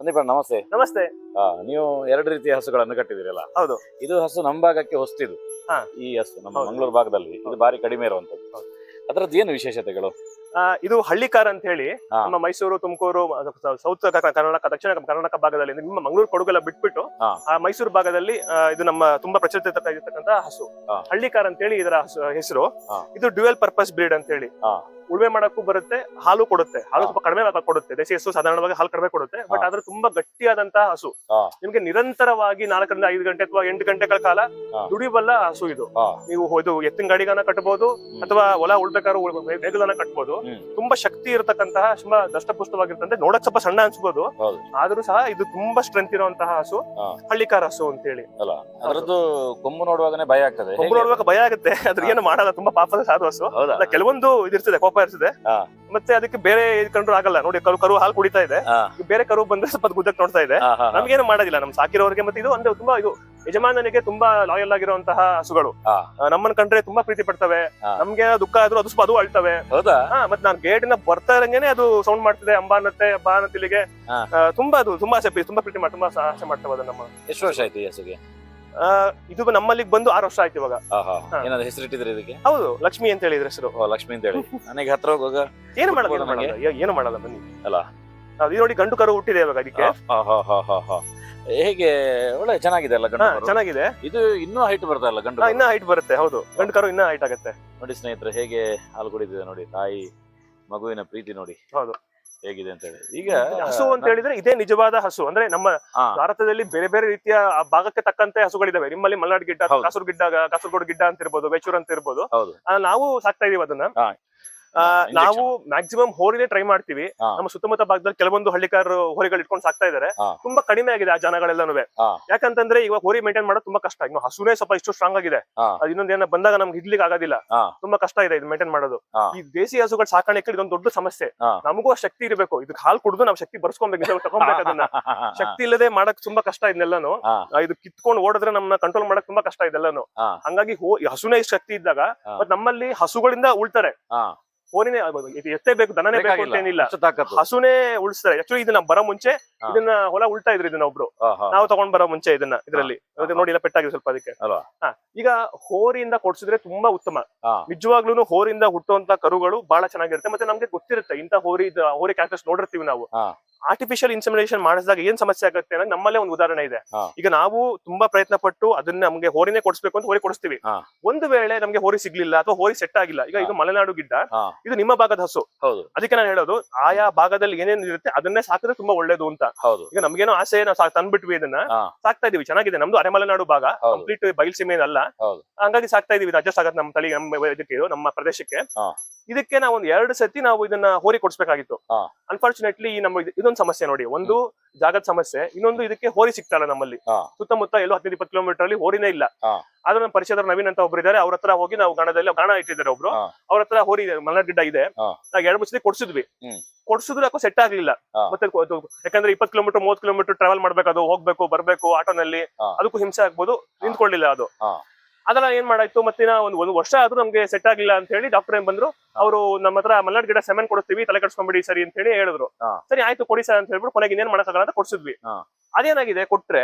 ಸಂದೀಪ ನಮಸ್ತೆ ನಮಸ್ತೆ ಆ, ನೀವು ಎರಡು ರೀತಿಯ ಹಸುಗಳನ್ನು ಕಟ್ಟಿದಿರಲ್ಲ ಹೌದು ಇದು ಹಸು ನಮ್ಮ ಭಾಗಕ್ಕೆ ಹೊಸ್ತಿದು ಹಾ. ಈ ಹಸು ನಮ್ಮ ಹೌದು. ಮಂಗಳೂರು ಭಾಗದಲ್ಲಿ ಇದು ಹೌದು. ಬಾರಿ ಕಡಿಮೆ ಇರುವಂತದ್ದು ಹೌದು. ಅದರದ್ದು ಏನು ವಿಶೇಷತೆಗಳು ಆ, ಇದು ಹಳ್ಳಿಕಾರ್ ಅಂತ ಹೇಳಿ ಹಾ. ನಮ್ಮ ಮೈಸೂರು ತುಮಕೂರು ಸೌತ್ ಕರ್ನಾಟಕ ದಕ್ಷಿಣ ಕರ್ನಾಟಕ ಭಾಗದಲ್ಲಿ ನಿಮ್ಮ ಮಂಗಳೂರು ಕೊಡುಗೆಲ್ಲ ಬಿಟ್ಬಿಟ್ಟು ಹಾ. ಆ ಮೈಸೂರು ಭಾಗದಲ್ಲಿ ಆ, ಇದು ನಮ್ಮ ತುಂಬಾ ಪ್ರಚಲಿತ ಹಸು ಹಾ. ಹಳ್ಳಿಕಾರ್ ಅಂತ ಹೇಳಿ ಇದರ ಹಸು- ಹೆಸರು ಹಾ. ಇದು ಡ್ಯುಯಲ್ ಪರ್ಪಸ್ ಬ್ರೀಡ್ ಅಂತ ಹೇಳಿ ಹಾ. ಉಳುಮೆ ಮಾಡಕ್ಕೂ ಬರುತ್ತೆ ಹಾಲು ಕೊಡುತ್ತೆ. ಹಾಲು ಸ್ವಲ್ಪ ಕಡಿಮೆ ಕೊಡುತ್ತೆ. ದೇಸಿ ಹಸು ಸಾಧಾರಣವಾಗಿ ಹಾಲು ಕಡಿಮೆ ಕೊಡುತ್ತೆ ಬಟ್ ಆದ್ರೆ ತುಂಬಾ ಗಟ್ಟಿಯಾದಂತಹ ಹಸು. ನಿಮ್ಗೆ ನಿರಂತರವಾಗಿ ನಾಲ್ಕರಿಂದ ಐದು ಗಂಟೆ ಅಥವಾ ಎಂಟು ಗಂಟೆಗಳ ಕಾಲ ದುಡಿಬಲ್ಲ ಹಸು ಇದು. ನೀವು ಇದು ಎತ್ತಿನ ಗಾಡಿಗಾನ ಕಟ್ಟಬಹುದು ಅಥವಾ ಹೊಲ ಉಳ್ಬೇಕಾದ್ರೂ ಬೇಗದನ್ನ ಕಟ್ಟಬಹುದು ತುಂಬಾ ಶಕ್ತಿ ಇರತಕ್ಕಂತಹ ತುಂಬಾ ದಷ್ಟಪುಷ್ಟವಾಗಿರ್ತಂತೆ. ನೋಡಕ್ ಸ್ವಲ್ಪ ಸಣ್ಣ ಅನ್ಸ್ಬೋದು. ಆದ್ರೂ ಸಹ ಇದು ತುಂಬಾ ಸ್ಟ್ರೆಂತ್ ಇರುವಂತಹ ಹಸು. ಹಳ್ಳಿಕಾರ ಹಸು ಅಂತ ಹೇಳಿ ಅದರದ್ದು ಕೊಂಬು ನೋಡುವಾಗನೇ ಭಯ ಆಗ್ತದೆ. ಕೊಂಬು? ನೋಡುವಾಗ ಭಯ ಆಗುತ್ತೆ. ಅದ್ರ ಏನು ಮಾಡಲ್ಲ ತುಂಬಾ ಪಾಪದ ಸಾಧು ಹಸು. ಕೆಲವೊಂದು ಇದಿರ್ತದೆ ಕೋಪ ಇರ್ತದೆ ಮತ್ತೆ ಅದಕ್ಕೆ ಬೇರೆ ಕಂಡ್ರು ಆಗಲ್ಲ. ನೋಡಿ ಕರು ಕರು ಹಾಲು ಕುಡಿತಾ ಇದೆ. ಬೇರೆ ಕರು ಬಂದ್ರೆ ಸ್ವಲ್ಪ ಗುದ್ದಕ್ ನೋಡ್ತಾ ಇದೆ. ನಮ್ಗೇನು ಮಾಡೋದಿಲ್ಲ. ನಮ್ ಸಾಕಿರೋರಿಗೆ ಮತ್ತೆ ಇದು ಅಂದ್ರೆ ತುಂಬಾ ಇದು ಯಜಮಾನನಿಗೆ ತುಂಬಾ ಲಾಯಲ್ ಆಗಿರುವಂತಹ ಹಸುಗಳು. ನಮ್ಮನ್ನ ಕಂಡ್ರೆ ತುಂಬಾ ಪ್ರೀತಿ ಪಡ್ತವೆ. ನಮ್ಗೆ ದುಃಖ ಆದ್ರೂ ಅದು ಸ್ವಲ್ಪ ಅದು ಅಳ್ತವೆ. ಮತ್ತೆ ನಾನು ಗೇಟ್ ಇಂದ ಬರ್ತಾ ಇರಂಗೇನೆ ಅದು ಸೌಂಡ್ ಮಾಡ್ತಿದೆ. ಅಂಬಾ ಅನ್ನತ್ತೆ ಬಾ ಅನ್ನತ್ತಿಲಿಗೆ ತುಂಬಾ ಅದು ತುಂಬಾ ಆಸೆ ತುಂಬಾ ಪ್ರೀತಿ ಮಾಡಿ ತುಂಬಾ ಆಸೆ ಮಾಡ್ತವೆ ಅದು ನಮ್ಮ ಎಷ್ಟು ವರ್ಷ ಆಯ್ತು ಹಸುಗೆ? ಇದು ನಮ್ಮಲ್ಲಿ ಬಂದು ಆರು ವರ್ಷ ಆಯ್ತು ಇವಾಗ. ಹೆಸರು ಇಟ್ಟಿದ್ರೆ. ಏನಾದ್ರು ಇದಕ್ಕೆ? ಹೌದು ಲಕ್ಷ್ಮಿ ಅಂತ ಹೇಳಿದ್ರೆ ಹೆಸರು. ಲಕ್ಷ್ಮಿ ಅಂತ ಹೇಳಿ. ನನಗೆ ಹತ್ರ ಹೋಗುವಾಗ ಏನು ಮಾಡಲ್ಲ ಏನು ಮಾಡಲ್ಲ ಬನ್ನಿ. ಅಲ್ಲ? ಅದು ನೋಡಿ ಗಂಡು ಕರು ಹುಟ್ಟಿದೆ ಇವಾಗ ಅದಕ್ಕೆ. ಹಾ, ಹಾ, ಹಾ, ಹಾ, ಹಾ. ಹೇಗೆ ಒಳ್ಳೆ ಚೆನ್ನಾಗಿದೆ ಅಲ್ಲ ಗಂಡು ಚೆನ್ನಾಗಿದೆ. ಇದು ಇನ್ನೂ ಹೈಟ್ ಬರ್ತಲ್ಲ ಗಂಡು? ಇನ್ನ ಹೈಟ್ ಬರುತ್ತೆ ಹೌದು. ಗಂಡು ಕರು ಇನ್ನೂ ಹೈಟ್ ಆಗುತ್ತೆ. ನೋಡಿ ಸ್ನೇಹಿತರೆ ಹೇಗೆ ಹಾಲು ಕುಡಿದಿದೆ ನೋಡಿ ತಾಯಿ ಮಗುವಿನ ಪ್ರೀತಿ ನೋಡಿ. ಹೌದು. ಹೇಗಿದೆ ಅಂತ ಹೇಳಿ. ಈಗ ಹಸು ಅಂತ ಹೇಳಿದ್ರೆ ಇದೇ ನಿಜವಾದ ಹಸು. ಅಂದ್ರೆ ನಮ್ಮ ಭಾರತದಲ್ಲಿ ಬೇರೆ ಬೇರೆ ರೀತಿಯ ಆ ಭಾಗಕ್ಕೆ ತಕ್ಕಂತೆ ಹಸುಗಳಿದಾವೆ. ನಿಮ್ಮಲ್ಲಿ ಮಲ್ನಾಡ್ ಗಿಡ್ಡ ಕಾಸರ್ ಗಿಡ್ಡ ಕಾಸರಗೋಡು ಗಿಡ್ಡ ಅಂತ ಇರ್ಬೋದು ವೆಚೂರ್ ಅಂತ ಇರ್ಬೋದು. ನಾವು ಸಾಕ್ತಾ ಇದೀವಿ ಅದನ್ನ. ನಾವು ಮ್ಯಾಕ್ಸಿಮಮ್ ಹೋರಿನೇ ಟ್ರೈ ಮಾಡ್ತೀವಿ. ನಮ್ಮ ಸುತ್ತಮುತ್ತ ಭಾಗದಲ್ಲಿ ಕೆಲವೊಂದು ಹಳ್ಳಿಕಾರರು ಹೋರಿಗಳು ಇಟ್ಕೊಂಡು ಸಾಕ್ತಾ ಇದಾರೆ. ತುಂಬಾ ಕಡಿಮೆ ಆಗಿದೆ ಆ ಜನಗಳೆಲ್ಲನೂ ಯಾಕಂತಂದ್ರೆ ಇವಾಗ ಹೋರಿ ಮೇಂಟೈನ್ ಮಾಡೋದು ತುಂಬಾ ಕಷ್ಟ. ಇನ್ನು ಹಸುನೇ ಸ್ವಲ್ಪ ಇಷ್ಟು ಸ್ಟ್ರಾಂಗ್ ಆಗಿದೆ. ಅದ ಅದು ಇನ್ನೊಂದ್ ಏನೋ ಬಂದಾಗ ನಮ್ಗೆ ಹಿಡ್ಲಿಕ್ಕೆ ಆಗೋದಿಲ್ಲ. ತುಂಬಾ ಕಷ್ಟ ಇದೆ ಇದು ಮೇಂಟೈನ್ ಮಾಡೋದು. ಈ ದೇಸಿ ಹಸುಗಳ ಸಾಕಾಣಿಕೆ ಇದೊಂದು ದೊಡ್ಡ ಸಮಸ್ಯೆ. ನಮಗೂ ಆ ಶಕ್ತಿ ಇರಬೇಕು. ಇದಕ್ಕೆ ಹಾಲು ಕುಡಿದು ನಾವು ಶಕ್ತಿ ಬರ್ಸ್ಕೊಬೇಕು ತಗೊಂಡ್ಬೇಕು ತಗೊಂಬೇಕು ಅದನ್ನ. ಶಕ್ತಿ ಇಲ್ಲದೆ ಮಾಡಕ್ ತುಂಬಾ ಕಷ್ಟ ಇದನ್ನೆಲ್ಲಾನು. ಇದು ಕಿತ್ಕೊಂಡು ಓಡಿದ್ರೆ ನಮ್ಮನ್ನ ಕಂಟ್ರೋಲ್ ಮಾಡಕ್ ತುಂಬಾ ಕಷ್ಟ ಇದೆಲ್ಲಾನು. ಹಂಗಾಗಿ ಹಸುನೇ ಇಷ್ಟ್ ಶಕ್ತಿ ಇದ್ದಾಗ ಮತ್ತೆ ನಮ್ಮಲ್ಲಿ ಹಸುಗಳಿಂದ ಉಳ್ತಾರೆ. ಅದು ಎತ್ತೇ ಬೇಕು ದನನೇ ಬೇಕು ಬೇಕಾಗಿಲ್ಲ. ಅಂತ ಏನಿಲ್ಲ ಅಷ್ಟು ತಾಕತ್ತು ಹಸುನೇ ಉಳಿಸ್ತಾರೆ ಆಕ್ಚುಲಿ ನಮ್ ಬರೋ ಮುಂಚೆ. ಇದನ್ನ ಹೊಲ ಉಲ್ಟಾ ಇದ್ರು ಇದನ್ನ ಒಬ್ರು. ನಾವು ತಗೊಂಡ್ ಬರೋ ಮುಂಚೆ ಇದನ್ನ ಇದರಲ್ಲಿ. ನೋಡಿ ಎಲ್ಲ ಪೆಟ್ಟಾಗಿದೆ ಸ್ವಲ್ಪ ಅದಕ್ಕೆ. ಈಗ ಹೋರಿಯಿಂದ ಕೊಡ್ಸಿದ್ರೆ ತುಂಬಾ ಉತ್ತಮ. ನಿಜವಾಗ್ಲೂ ಹೋರಿಯಿಂದ ಹುಟ್ಟುವಂತ ಕರುಗಳು ಬಹಳ ಚೆನ್ನಾಗಿರುತ್ತೆ. ಮತ್ತೆ ನಮ್ಗೆ ಗೊತ್ತಿರುತ್ತೆ ಇಂತ ಹೋರಿ ಹೋರಿ ಕ್ಯಾರೆಕ್ಟರ್ಸ್ ನೋಡಿರ್ತೀವಿ ನಾವು. ಆರ್ಟಿಫಿಷಿಯಲ್ ಇನ್ಸಮಿನೇಷನ್ ಮಾಡಿಸಿದಾಗ ಏನ್ ಸಮಸ್ಯೆ ಆಗುತ್ತೆ ಅಂದ್ರೆ ನಮ್ಮಲ್ಲೇ ಒಂದು ಉದಾಹರಣೆ ಇದೆ. ಈಗ ನಾವು ತುಂಬಾ ಪ್ರಯತ್ನ ಪಟ್ಟು ಅದನ್ನ ನಮ್ಗೆ ಹೋರಿನೇ ಕೊಡಿಸ್ಬೇಕು ಅಂತ ಹೋರಿ ಕೊಡಿಸ್ತೀವಿ. ಒಂದು ವೇಳೆ ನಮ್ಗೆ ಹೋರಿ ಸಿಗ್ಲಿಲ್ಲ ಅಥವಾ ಹೋರಿ ಸೆಟ್ ಆಗಿಲ್ಲ ಈಗ ಇದು ಮಲೆನಾಡು ಗಿಡ್ಡ ಇದು ನಿಮ್ಮ ಭಾಗದ ಹಸು. ಹೌದು. ಅದಕ್ಕೆ ನಾನು ಹೇಳೋದು ಆಯಾ ಭಾಗದಲ್ಲಿ ಏನೇನ್ ಇರುತ್ತೆ ಅದನ್ನೇ ಸಾಕಿದ್ರೆ ತುಂಬಾ ಒಳ್ಳೇದು ಅಂತ. ಹೌದು. ಈಗ ನಮ್ಗೇನೋ ಆಸೆ ನಾವು ತಂದ್ಬಿಟ್ವಿ ಇದನ್ನ. ಸಾಕ್ತಾ ಇದೀವಿ ಚೆನ್ನಾಗಿದೆ. ನಮ್ದು ಅರೆಮಲೆನಾಡು ಭಾಗ. ಕಂಪ್ಲೀಟ್ ಬಯಲ್ಸೀಮೆ ಅಲ್ಲ. ಹಂಗಾಗಿ ಸಾಕ್ತಾ ಇದೀವಿ ಅಡ್ಜಸ್ಟ್ ಆಗತ್ತೆ ನಮ್ಮ ತಳಿ ನಮ್ಮ ಇದಕ್ಕೆ ಇದು, ನಮ್ಮ ಪ್ರದೇಶಕ್ಕೆ. ಇದಕ್ಕೆ ನಾವು ಒಂದ್ ಎರಡು ಸತಿ ನಾವು ಇದನ್ನ ಹೋರಿ ಕೊಡ್ಸ್ಬೇಕಾಗಿತ್ತು. ಅನ್ಫಾರ್ಚುನೇಟ್ಲಿ ನಮ್ಮ ಇದೊಂದು ಸಮಸ್ಯೆ ನೋಡಿ. ಒಂದು ಜಾಗದ ಸಮಸ್ಯೆ. ಇನ್ನೊಂದು ಇದಕ್ಕೆ ಹೋರಿ ಸಿಗ್ತಾರ ನಮ್ಮಲ್ಲಿ. ಸುತ್ತಮುತ್ತ ಎಲ್ಲೋ ಹದಿನೈದು ಇಪ್ಪತ್ತು ಕಿಲೋಮೀಟರ್ ಅಲ್ಲಿ ಹೋರಿನೇ ಇಲ್ಲ. ಆದ್ರೆ ನಮ್ಮ ಪರಿಚಯದ ನವೀನ್ ಅಂತ ಒಬ್ರು ಇದಾರೆ ಅವ್ರ ಹತ್ರ ಹೋಗಿ ನಾವು ಗಣದಲ್ಲಿ ಗಣ ಇಟ್ಟಿದ್ದಾರೆ ಒಬ್ರು. ಅವ್ರ ಹತ್ರ ಹೋರಿ ಇದೆ, ಮಲೆನಾಡ್ ಗಿಡ್ಡ ಇದೆ. ನಾವು ಎರಡು ಸತಿ ಕೊಡ್ಸಿದ್ವಿ. ಕೊಡ್ಸಿದ್ರು ಯಾಕೋ ಸೆಟ್ ಆಗ್ಲಿಲ್ಲ. ಮತ್ತೆ ಯಾಕಂದ್ರೆ ಇಪ್ಪತ್ತು ಕಿಲೋಮೀಟರ್ ಮೂವತ್ತು ಕಿಲೋಮೀಟರ್ ಟ್ರಾವೆಲ್ ಮಾಡ್ಬೇಕು. ಅದು ಹೋಗ್ಬೇಕು ಬರ್ಬೇಕು ಆಟೋನಲ್ಲಿ. ಅದಕ್ಕೂ ಹಿಂಸೆ ಆಗ್ಬೋದು. ನಿಂತ್ಕೊಳ್ಳಿಲ್ಲ ಅದು. ಅದನ್ನ ಅದೆಲ್ಲ ಏನ್ ಮಾಡಾಯ್ತು? ಮತ್ತೆ ಒಂದು ಒಂದು ವರ್ಷ ಆದ್ರೂ ನಮ್ಗೆ ಸೆಟ್ ಆಗಿಲ್ಲ ಅಂತ ಹೇಳಿ ಡಾಕ್ಟರ್ ಏನ್ ಬಂದ್ರು ಅವರು ನಮ್ಮ ಹತ್ರ ಮಲ್ನಾಡ್ ಗಿಡ ಸೆಮೆನ್ ಕೊಡಿಸ್ತೀವಿ ತಲೆ ಕಟ್ಸ್ಕೊಂಡ್ಬಿಡಿ ಸರಿ ಅಂತ ಹೇಳಿ ಹೇಳಿದ್ರು ಸರಿ ಆಯ್ತು ಕೊಡಿ ಸರ್ ಅಂತ ಹೇಳ್ಬಿಟ್ಟು ಕೊನೆಗೆ ಇನ್ನೇನ್ ಮಾಡಕ್ಕಾಗಲ್ಲ ಅಂತ ಕೊಡ್ಸಿದ್ವಿ. ಅದೇನಾಗಿದೆ ಕೊಟ್ರೆ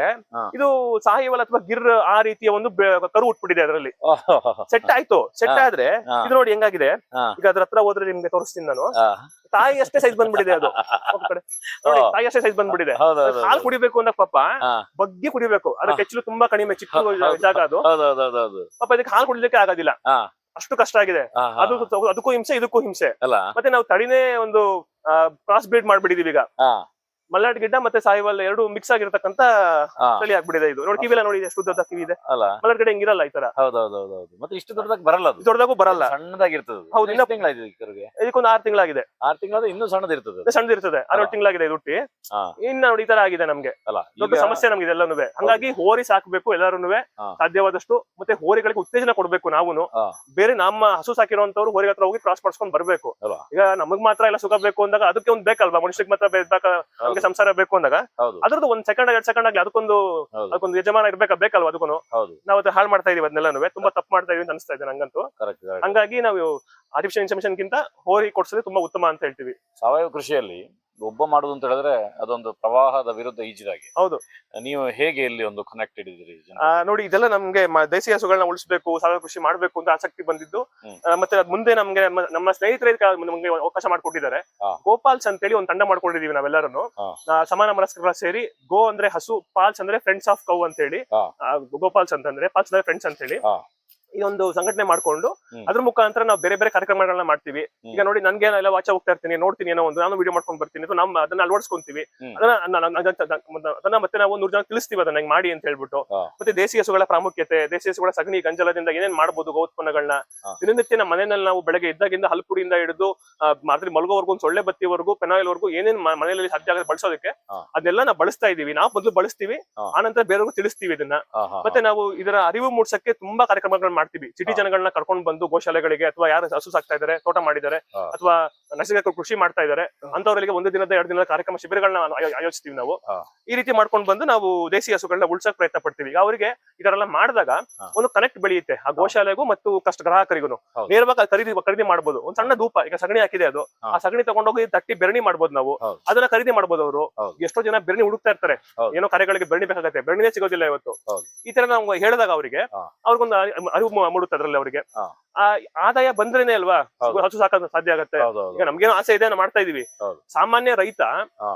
ಇದು ಸಾಹಿವಲ್ ಅಥವಾ ಗಿರ್ ಆ ರೀತಿಯ ಒಂದು ಕರು ಉಟ್ಬಿಟ್ಟಿದೆ ಅದರಲ್ಲಿ. ಸೆಟ್ ಆಯ್ತು. ಸೆಟ್ ಆದ್ರೆ ಇದು ನೋಡಿ ಹೆಂಗಾಗಿದೆ? ಈಗ ಅದ್ರ ಹತ್ರ ಹೋದ್ರೆ ನಿಮ್ಗೆ ತೋರಿಸ್ತೀನಿ ನಾನು. ತಾಯಿ ಅಷ್ಟೇ ಸೈಜ್ ಬಂದ್ಬಿಟ್ಟಿದೆ ಅದು. ನೋಡಿ ತಾಯಿ ಅಷ್ಟೇ ಸೈಜ್ ಬಂದ್ಬಿಟ್ಟಿದೆ. ಹಾಲು ಕುಡಿಬೇಕು ಅಂದಾಗ ಪಾಪ. ಬಗ್ಗೆ ಕುಡಿಬೇಕು. ಅದಕ್ಕೆ. ಕೆಚ್ಚಲು ತುಂಬಾ ಕಡಿಮೆ ಚಿಕ್ಕ. ಜಾಗ ಅದು. ಪಾಪ ಇದಕ್ಕೆ ಹಾಲು ಕುಡಿಲಿಕ್ಕೆ ಆಗೋದಿಲ್ಲ. ಅಷ್ಟು ಕಷ್ಟ ಆಗಿದೆ. ಅದು ಅದಕ್ಕೂ ಹಿಂಸೆ ಇದಕ್ಕೂ ಹಿಂಸೆ. ಅಲ್ಲ. ಮತ್ತೆ ನಾವು ತಳಿನೇ ಒಂದು ಕ್ರಾಸ್ ಬ್ರೀಡ್ ಮಾಡ್ಬಿಟ್ಟಿದೀವಿ ಈಗ. ಮಲ್ನಾಡ್ ಗಿಡ್ಡ ಮತ್ತೆ ಸಾಯಿವಲ್ ಎರಡು ಮಿಕ್ಸ್ ಆಗಿರತಕ್ಕಂತ ಹಾ. ತಳಿ ಆಗ್ಬಿಟ್ಟಿದೆ ಇದು. ನೋಡಿ ಕಿವಿಲ್ಲ ನೋಡಿ ಎಷ್ಟು ದೊಡ್ಡ ಕಿವಿ ಇದೆ. ಅಲ್ಲ. ಮಲ್ನಾಡ್ ಗಿಡ ಹಿಂಗಿರಲ್ಲ ಈ ತರ ಮತ್ತೆ ಇಷ್ಟು ದೊಡ್ಡದಾಗಿ ಬರಲ್ಲ ಅದು. ದೊಡ್ಡದಾಗೂ ಬರಲ್ಲ. ಸಣ್ಣದಾಗಿರ್ತದೆ. ಹೌದು, ಇನ್ನ- ತಿಂಗಳಾಯ್ತು ಕರುಗೆ? ಇದಕ್ಕೊಂದು ಆರು ತಿಂಗಳಾಗಿದೆ. ಆರು ತಿಂಗಳಾದ್ರೆ ಇನ್ನೂ ಸಣ್ಣದಿರ್ತದೆ ಅದು. ಸಣ್ಣದಿರ್ತದೆ. ಆರೇಳು ತಿಂಗಳಾಗಿದೆ ಇದು ಹುಟ್ಟಿ. ಹಾ. ಇನ್ನ ನೋಡಿ ಈ ತರ ಆಗಿದೆ ನಮ್ಗೆ. ಅಲ್ಲ ದೊಡ್ಡ ಈಗ ಸಮಸ್ಯೆ ನಮ್ಗೆ ಇದೆಲ್ಲನೂ ಹಂಗಾಗಿ ಹೋರಿ ಸಾಕ್ಬೇಕು ಎಲ್ಲರೂ ಹಾ. ಸಾಧ್ಯವಾದಷ್ಟು ಮತ್ತೆ ಹೋರಿಗಳಿಗೆ ಉತ್ತೇಜನ ಕೊಡ್ಬೇಕು ನಾವು ಹಾ. ಬೇರೆ ನಮ್ಮ ಹಸು ಸಾಕಿರುವಂತವ್ರು ಹೋರಿ ಹತ್ರ ಹೋಗಿ ಕ್ರಾಸ್ ಮಾಡ್ಸ್ಕೊಂಡ್ ಬರ್ಬೇಕು. ಅಲ್ವಾ? ಈಗ ನಮಗ್ ಮಾತ್ರ ಎಲ್ಲ ಸುಖ ಬೇಕು ಅಂದಾಗ ಅದಕ್ಕೆ ಒಂದ್ ಬೇಕಲ್ವಾ? ಮನುಷ್ಯಕ್ಕೆ ಮಾತ್ರ ಬೇಕಾ ನಮ್ಗೆ ಸಂಸಾರ ಬೇಕು ಅಂದಾಗ ಅದ್ರದ್ದು ಒಂದ್ ಸೆಕೆಂಡ್ ಎರಡ್ ಸೆಕೆಂಡ್ ಆಗಲಿ ಅದಕ್ಕೊಂದು ಅದಕ್ಕೊಂದು ಯಜಮಾನ ಇರ್ಬೇಕಾ ಬೇಕಲ್ವಾ ಅದಕ್ಕೂ ಹೌದು. ನಾವು ಅದು ಹಾಳು ಮಾಡ್ತಾ ಇದೀವಿ ಅದನ್ನೆಲ್ಲ ತುಂಬಾ ತಪ್ಪು ಮಾಡ್ತಾ ಇದೀವಿ ಅಂತ ಅನಿಸ್ತಾ ಇದೆ ನಂಗಂತೂ. ಹಂಗಾಗಿ ನಾವು ಆರ್ಟಿಫಿಷಿಯಲ್ ಇನ್ಸಮಿಷನ್ ಗಿಂತ ಹೋರಿ ಕೊಡ್ಸೋದೇ ತುಂಬಾ ಉತ್ತಮ ಅಂತ ಹೇಳ್ತೀವಿ. ಸಾವಯವ ಕೃಷಿಯಲ್ಲಿ ಒಬ್ಬ ಮಾಡುದು ಅಂತ ಹೇಳಿದ್ರೆ ಅದೊಂದು ಪ್ರವಾಹದ ವಿರುದ್ಧ ಈಜಿದಾಗೆ. ಹೌದು. ನೀವು ಹೇಗೆ ಇಲ್ಲಿ ಒಂದು ಕನೆಕ್ಟೆಡ್ ಇದ್ದೀರಿ ನೋಡಿ ಇದೆಲ್ಲ ನಮ್ಗೆ ದೇಸಿ ಹಸುಗಳನ್ನ ಉಳಿಸಬೇಕು ಸಾವಿರ ಕೃಷಿ ಮಾಡ್ಬೇಕು ಅಂತ ಆಸಕ್ತಿ ಬಂದಿದ್ದು. ಮತ್ತೆ ಅದ್ ಮುಂದೆ ನಮ್ಗೆ ನಮ್ಮ- ಸ್ನೇಹಿತರ ನಮ್ಗೆ ಅವಕಾಶ ಮಾಡ್ಕೊಟ್ಟಿದ್ದಾರೆ. ಗೋಪಾಲ್ಸ್ ಗೋಪಾಲ್ಸ್ ಅಂತೇಳಿ ಒಂದು ತಂಡ ಮಾಡ್ಕೊಂಡಿದೀವಿ ನಾವೆಲ್ಲರೂ. ಸಮಾನ ಮನಸ್ಕರ ಸೇರಿ ಗೋ ಅಂದ್ರೆ ಹಸು ಪಾಲ್ಸ್ ಅಂದ್ರೆ ಫ್ರೆಂಡ್ಸ್ ಆಫ್ ಕೌ ಅಂತ ಹೇಳಿ ಗೋಪಾಲ್ಸ್ ಅಂತಂದ್ರೆ ಪಾಲ್ಸ್ ಅಂದ್ರೆ ಫ್ರೆಂಡ್ಸ್ ಅಂತ ಹೇಳಿ. ಇದೊಂದು ಸಂಘಟನೆ ಮಾಡ್ಕೊಂಡು. ಅದ್ರ ಮುಖಾಂತರ ನಾವು ಬೇರೆ ಬೇರೆ ಕಾರ್ಯಕ್ರಮಗಳನ್ನ ಮಾಡ್ತೀವಿ. ಈಗ ನೋಡಿ ನನ್ಗೆ ಎಲ್ಲ ವಾಚ ಹೋಗ್ತಾ ಇರ್ತೀನಿ ನೋಡ್ತೀನಿ ಏನೋ ಒಂದು ನಾನು ವಿಡಿಯೋ ಮಾಡ್ಕೊಂಡು ಬರ್ತೀನಿ ನಮ್ಮ ಅದನ್ನ ಅಳವಡಿಸ್ಕೊಂತೀವಿ. ಅದನ್ನ ಮತ್ತೆ ನಾವು ನೂರು ಜನ ತಿಳಿಸ್ತೀವಿ ಅದನ್ನ ಮಾಡಿ ಅಂತ ಹೇಳ್ಬಿಟ್ಟು. ಮತ್ತೆ ದೇಸಿ ಹಸುಗಳ ಪ್ರಾಮುಖ್ಯತೆ ದೇಸಿ ಹಸುಗಳ ಸಗಣಿ ಗಂಜಲದಿಂದ ಏನೇನ್ ಮಾಡಬಹುದು ಗೋ ಉತ್ಪನ್ನಗಳನ್ನ ದಿನನಿತ್ಯ ನಮ್ಮ ಮನೆಯಲ್ಲಿ ನಾವು ಬೆಳಗ್ಗೆ ಇದ್ದಾಗಿಂದ ಹಲ್ಪುಡಿಯಿಂದ ಹಿಡಿದು ಮಾತ್ರೆ ಮಲಗೋವರೆಗೂ ಒಂದು ಸೊಳ್ಳೆ ಬತ್ತಿವರೆಗೂ ಪೆನಾಯಿಲ್ ವರ್ಗೂ ಏನೇನ್ ಮನೆಯಲ್ಲಿ ಸಾಧ್ಯ ಆಗುತ್ತೆ ಬಳಸೋದಕ್ಕೆ. ಅದನ್ನೆಲ್ಲ ನಾವು ಬಳಸ್ತಾ ಇದೀವಿ ನಾವು ಮೊದಲು ಬಳಸ್ತೀವಿ. ಆನಂತರ ಬೇರೆಯವ್ರಿಗೂ ತಿಳಿಸ್ತೀವಿ ಇದನ್ನ. ಮತ್ತೆ ನಾವು ಇದರ ಅರಿವು ಮೂಡಿಸಕ್ಕೆ ತುಂಬಾ ಕಾರ್ಯಕ್ರಮಗಳನ್ನ ಮಾಡ್ತೀವಿ. ಸಿಟಿ. ಜನಗಳನ್ನ ಕರ್ಕೊಂಡು ಬಂದು ಗೋಶಾಲೆಗಳಿಗೆ ಅಥವಾ ಯಾರು ಹಸು ಸಾಕ್ತಾ ಇದಾರೆ ತೋಟ ಮಾಡಿದ್ದಾರೆ ಅಥವಾ ನೈಸರ್ಗಿಕ ಕೃಷಿ ಮಾಡ್ತಾ ಇದಾರೆ ಅಂತವರಿಗೆ ಒಂದು ದಿನದ ಎರಡು ದಿನದ ಕಾರ್ಯಕ್ರಮ ಶಿಬಿರಗಳನ್ನ ಆಯೋ- ಆಯೋಜಿಸ್ತೀವಿ ನಾವು. ಈ ರೀತಿ ಮಾಡ್ಕೊಂಡು ಬಂದು ನಾವು ದೇಸಿ ಹಸುಗಳನ್ನ ಉಳ್ಸಕ್ ಪ್ರಯತ್ನ ಪಡ್ತೀವಿ. ಈಗ ಅವರಿಗೆ ಇದರೆಲ್ಲ ಮಾಡಿದಾಗ ಒಂದು ಕನೆಕ್ಟ್ ಬೆಳೆಯುತ್ತೆ. ಆ ಗೋಶಾಲೆಗೂ ಮತ್ತು ಕಷ್ಟ ಗ್ರಾಹಕರಿಗೂ. ನೇರವಾಗಿ ಖರೀದಿ ಖರೀದಿ ಮಾಡಬಹುದು ಒಂದು ಸಣ್ಣ ಧೂಪ ಈಗ ಸಗಣಿ ಹಾಕಿದೆ ಅದು. ಆ ಸಗಣಿ ತಗೊಂಡೋಗಿ ತಟ್ಟಿ ಬೆರಣಿ ಮಾಡಬಹುದು ನಾವು. ಅದನ್ನ ಖರೀದಿ ಮಾಡ್ಬೋದು ಅವರು. ಎಷ್ಟೋ ಜನ ಬೆರಣಿ ಹುಡುಕ್ತಾ ಇರ್ತಾರೆ. ಏನೋ ಕಾರ್ಯಗಳಿಗೆ ಬೆರಣಿ ಬೇಕಾಗತ್ತೆ. ಬೆರಣಿನೇ ಸಿಗೋದಿಲ್ಲ ಇವತ್ತು. ಈ ತರ ನಾವು ಹೇಳಿದಾಗ ಅವರಿಗೆ. ಅವ್ರಿಗೊಂದು ಅರಿವು ಮೂಡುತ್ತೆ ಅದ್ರಲ್ಲಿ ಅವರಿಗೆ. ಆ ಆದಾಯ ಬಂದ್ರೇನೆ ಅಲ್ವಾ? ಹಸು ಸಾಕ ಸಾಧ್ಯ ಆಗತ್ತೆ. ಈಗ ನಮ್ಗೇನೋ ಆಸೆ ಇದೆ ನಾವು ಮಾಡ್ತಾ ಇದೀವಿ. ಸಾಮಾನ್ಯ ರೈತ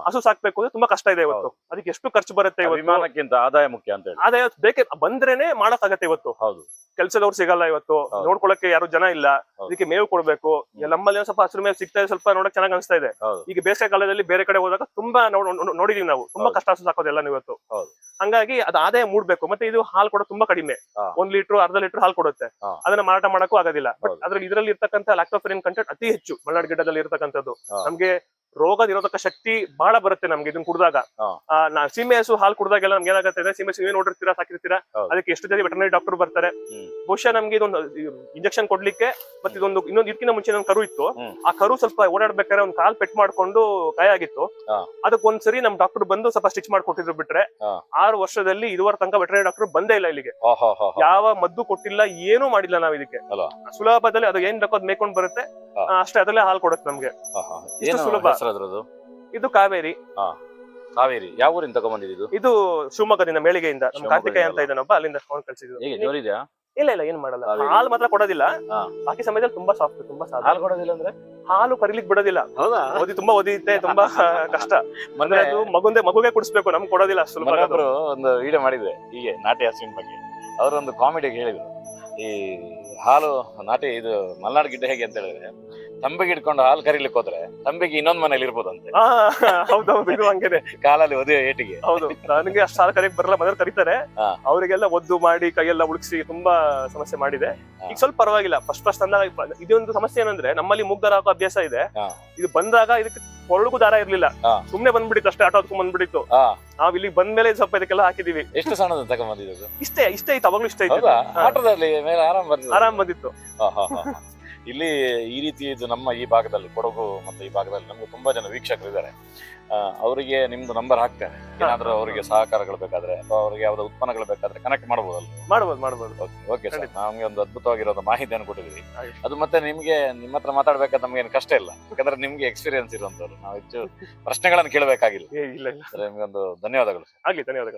ಹಸು ಸಾಕ್ಬೇಕು ಅಂದ್ರೆ ತುಂಬಾ ಕಷ್ಟ ಇದೆ ಇವತ್ತು. ಅದಕ್ಕೆ ಎಷ್ಟು ಖರ್ಚು ಬರುತ್ತೆ ಇವತ್ತು? ಆದಾಯ ಮುಖ್ಯ ಅಂತ ಹೇಳಿ. ಆದಾಯ ಬೇಕೆ ಬಂದ್ರೇನೆ ಮಾಡಕ್ಕಾಗತ್ತೆ ಇವತ್ತು. ಹೌದು. ಕೆಲ್ಸದವ್ರು ಸಿಗಲ್ಲ ಇವತ್ತು. ನೋಡ್ಕೊಳಕ್ಕೆ ಯಾರು ಜನ ಇಲ್ಲ. ಇದಕ್ಕೆ ಮೇವು ಕೊಡ್ಬೇಕು. ನಮ್ಮಲ್ಲಿ ಸ್ವಲ್ಪ ಹಸಿರು ಮೇವು ಸಿಗ್ತಾ ಇದೆ ಸ್ವಲ್ಪ ನೋಡಕ್ ಚೆನ್ನಾಗ್ ಅನಿಸ್ತಾ ಇದೆ. ಈಗ ಬೇಸಿಗೆ ಕಾಲದಲ್ಲಿ ಬೇರೆ ಕಡೆ ಹೋದಾಗ ತುಂಬಾ ನೋಡ್- ನೋಡ್- ನೋಡಿದೀವಿ ನಾವು. ತುಂಬಾ. ಕಷ್ಟ ಸಾಕೋದೆಲ್ಲ ಇವತ್ತು. ಹಂಗಾಗಿ ಅದ ಆದಾಯ ಮೂಡ್ಬೇಕು. ಮತ್ತೆ ಇದು ಹಾಲು ಕೂಡ ತುಂಬಾ ಕಡಿಮೆ. ಒಂದ್ ಲೀಟರ್ ಅರ್ಧ ಲೀಟರ್ ಹಾಲು ಕೊಡುತ್ತೆ. ಅದನ್ನ ಮಾರಾಟ ಮಾಡಕ್ಕೂ ಆಗೋದಿಲ್ಲ. ಬಟ್. ಅದ್ರಲ್ಲಿ ಇದರಲ್ಲಿ ಇರ್ತಕ್ಕಂಥ ಲ್ಯಾಕ್ಟೋಫರಿನ್ ಕಂಟೆಂಟ್ ಅತಿ ಹೆಚ್ಚು ಮಲ್ನಾಡ್ ಗಿಡದಲ್ಲಿ ಇರ್ತಕ್ಕಂಥದ್ದು. ನಮ್ಗೆ ರೋಗ ನಿರೋಧಕ ಶಕ್ತಿ ಬಹಳ ಬರುತ್ತೆ ನಮ್ಗೆ ಇದನ್ನ ಕುಡಿದಾಗ. ಸೀಮೆ ಹಸು ಹಾಲು ಕುಡಿದಾಗೆಲ್ಲ ನಮ್ಗೆ ಏನಾಗುತ್ತೆ ಅಂದ್ರೆ ಸೀಮೆ ಸೀಮೆ ನೋಡಿರ್ತೀರಾ ಸಾಕಿರ್ತೀರಾ? ಅದಕ್ಕೆ ಎಷ್ಟು ಜನ ವೆಟರ್ನರಿ ಡಾಕ್ಟರ್ ಬರ್ತಾರೆ. ಬಹುಶಃ ನಮ್ಗೆ ಇದೊಂದು ಇಂಜೆಕ್ಷನ್ ಕೊಡ್ಲಿಕ್ಕೆ ಮತ್ತೆ ಇದೊಂದು ಇನ್ನೊಂದು ಇದಕ್ಕಿಂತ ಮುಂಚೆ ಒಂದು ಕರು ಇತ್ತು. ಆ ಕರು ಸ್ವಲ್ಪ ಓಡಾಡ್ಬೇಕಾದ್ರೆ ಒಂದು ಕಾಲ್ ಪೆಟ್ ಮಾಡ್ಕೊಂಡು ಗಾಯ ಆಗಿತ್ತು. ಹಾ. ಅದಕ್ಕೆ ಒಂದ್ಸರಿ ನಮ್ ಡಾಕ್ಟರ್ ಬಂದು ಸ್ವಲ್ಪ ಸ್ಟಿಚ್ ಮಾಡ್ಕೊಟ್ಟಿದ್ರು ಬಿಟ್ರೆ ಆರು ವರ್ಷದಲ್ಲಿ ಇದುವರೆ ತನಕ ವೆಟರ್ನರಿ ಡಾಕ್ಟರ್ ಬಂದೇ ಇಲ್ಲ ಇಲ್ಲಿಗೆ. ಯಾವ ಮದ್ದು ಕೊಟ್ಟಿಲ್ಲ ಏನೂ ಮಾಡಿಲ್ಲ ನಾವ್ ಇದಕ್ಕೆ? ಸುಲಭದಲ್ಲಿ ಅದು ಏನ್ ಬೇಕೋ ಅದ್ ಮೇಯ್ಕೊಂಡ್ ಬರುತ್ತೆ. ಅಷ್ಟೇ ಅದಲ್ಲೇ ಹಾಲು ಕೊಡುತ್ತೆ ನಮ್ಗೆ. ಸುಲಭ. ಹೆಸರು ಅದ್ರದ್ದು? ಇದು ಕಾವೇರಿ. ಕಾವೇರಿ. ಯಾವ ಊರಿಂದ ತಗೊಂಡ್ಬಂದಿದ್ದು ಇದು? ಶಿವಮೊಗ್ಗದಿಂದ ಮೇಳಿಗೆಯಿಂದ. ನಮ್ಮ ಕಾರ್ತಿಕೇಯ ಅಂತ? ಇದ್ದಾನೊಬ್ಬ ಅಲ್ಲಿಂದ ಫೋನ್ ಕಳ್ಸಿದ್ರು ಹೇಗೆ ಜೋರಿದ್ಯಾ ಇಲ್ಲ ಇಲ್ಲ ಏನ್ ಮಾಡಲ್ಲ. ಕಾವೇರಿ. ಹಾಲು ಮಾತ್ರ ಕೊಡೋದಿಲ್ಲ. ಹಾ. ಬಾಕಿ ಸಮಯದಲ್ಲಿ ತುಂಬಾ ಸಾಫ್ಟ್ ತುಂಬಾ ಸಾಫ್ಟ್ ಹಾಲು ಕೊಡೋದಿಲ್ಲ ಅಂದ್ರೆ? ಹಾಲು ಕರಿಲಿಕ್ ಬಿಡೋದಿಲ್ಲ. ಹೌದಾ? ಓದಿ ತುಂಬಾ ಓದಿತ್ತೆ ತುಂಬಾ ಕಷ್ಟ. ಅಂದ್ರೆ ಮೊನ್ನೆ ಅದು ಮಗುಂದೆ ಮಗುಗೆ ಕುಡಿಸ್ಬೇಕು ನಮ್ಗೆ ಕೊಡೋದಿಲ್ಲ ಅಷ್ಟು ಸುಲಭ ಅದು. ಒಂದು ವಿಡಿಯೋ ಮಾಡಿದ್ರೆ ಹೀಗೆ ನಾಟಿ ಹಸುವಿನ ಬಗ್ಗೆ. ಅವರೊಂದು ಕಾಮಿಡಿಗೆ ಹೇಳಿದ್ರು. ಈ ಹಾಲು ನಾಟಿ ಇದು ಮಲ್ನಾಡು ಗಿಡ್ಡ ಹೇಗೆ ಅಂತ ಹೇಳಿದ್ರೆ ತಂಬಿಗೆ ಇಟ್ಕೊಂಡು ಹಾಲು ಕರಿಲಿಕ್ಕೆ ಹೋದ್ರೆ ತಂಬಿಗೆ ಇನ್ನೊಂದ್ ಮನೇಲಿ ಇರ್ಬೋದಂತೆ. ಆ, ಹೌದೌದು ಇದು ಹಂಗೇನೆ. ಕಾಲಲ್ಲಿ ಒದೆ ಏಟಿಗೆ. ಹೌದು ನನಗೆ ಅಷ್ಟು ಹಾಲು ಕರೆಯಕ್ ಬರಲ್ಲ ಮನೇಲಿ ಕರೀತಾರೆ. ಹಾ. ಅವರಿಗೆಲ್ಲ ಒದ್ದು ಮಾಡಿ ಕೈಯೆಲ್ಲ ಉಳುಕ್ಸಿ ತುಂಬಾ ಸಮಸ್ಯೆ ಮಾಡಿದೆ. ಈಗ ಸ್ವಲ್ಪ ಪರವಾಗಿಲ್ಲ ಫಸ್ಟ್ ಫಸ್ಟ್ ಅಂದಾಗ ಇದೊಂದು ಸಮಸ್ಯೆ ಏನಂದ್ರೆ ನಮ್ಮಲ್ಲಿ ಮುಗ್ಗರ ಹಾಕೋ ಅಭ್ಯಾಸ ಇದೆ. ಹಾ. ಇದು ಬಂದಾಗ ಇದಕ್ಕೆ ಕೊರಳಿಗೂ ದಾರ ಇರ್ಲಿಲ್ಲ. ಹಾ. ಸುಮ್ನೆ ಬಂದ್ಬಿಟ್ಟಿತ್ತು ಅಷ್ಟೇ ಆಟೋ ಹಾಕೊಂಡ್ ಬಂದ್ಬಿಟ್ಟಿತ್ತು. ನಾವ್ ಇಲ್ಲಿ ಬಂದ್ಮೇಲೆ ಸ್ವಲ್ಪ ಇದಕ್ಕೆಲ್ಲ ಹಾಕಿದೀವಿ. ಎಷ್ಟು ಸಣ್ಣದ ತಗೊಂಬಂದಿದ್ದು ಇಷ್ಟೇ ಇಷ್ಟೇ ಇತ್ತು ಅವಾಗ್ಲೂ ಇಷ್ಟ ಇತ್ತು. ಹೌದಾ? ಹಾ. ಆಟೋದಲ್ಲಿ ಮೇಲೆ ಆರಾಮ್ ಬರ್ತದೆ ಆರಾಮ್ ಬಂದಿತ್ತು. ಹಾ, ಹಾ, ಹಾ, ಹಾ. ಇಲ್ಲಿ ಈ ರೀತಿ ಇದು ನಮ್ಮ ಈ ಭಾಗದಲ್ಲಿ ಕೊಡಗು ಮತ್ತೆ ಈ ಭಾಗದಲ್ಲಿ ನಮಗೆ ತುಂಬಾ ಜನ ವೀಕ್ಷಕರು ಇದ್ದಾರೆ. ಅವರಿಗೆ ನಿಮ್ದು ನಂಬರ್ ಹಾಕ್ತಾರೆ ಏನಾದರೂ ಅವರಿಗೆ ಸಹಕಾರಗಳು ಬೇಕಾದ್ರೆ ಅಥವಾ ಅವರಿಗೆ ಯಾವುದೋ ಉತ್ಪನ್ನಗಳು ಬೇಕಾದ್ರೆ ಕನೆಕ್ಟ್ ಮಾಡ್ಬೋದಲ್ಲ ಮಾಡ್ಬೋದು ಮಾಡ್ಬೋದು. ಓಕೆ ಸರ್ ನಮಗೆ ಒಂದು ಅದ್ಭುತವಾಗಿರೋ ಮಾಹಿತಿಯನ್ನು ಕೊಟ್ಟಿದ್ದೀವಿ ಅದು ಮತ್ತೆ ನಿಮ್ಗೆ ನಿಮ್ಮ ಹತ್ರ ಮಾತಾಡ್ಬೇಕಾದ್ರೆ ನಮ್ಗೆ ಏನು ಕಷ್ಟ ಇಲ್ಲ. ಯಾಕಂದ್ರೆ ನಿಮ್ಗೆ ಎಕ್ಸ್ಪೀರಿಯನ್ಸ್ ಇರುವಂತವ್ರು. ನಾವು ಹೆಚ್ಚು ಪ್ರಶ್ನೆಗಳನ್ನು ಕೇಳಬೇಕಾಗಿಲ್ಲ. ಏ, ಇಲ್ಲ ಇಲ್ಲ. ಸರ್ ನಿಮ್ಗೆ ಒಂದು ಧನ್ಯವಾದಗಳು ಆಗ್ಲಿ ಧನ್ಯವಾದಗಳು.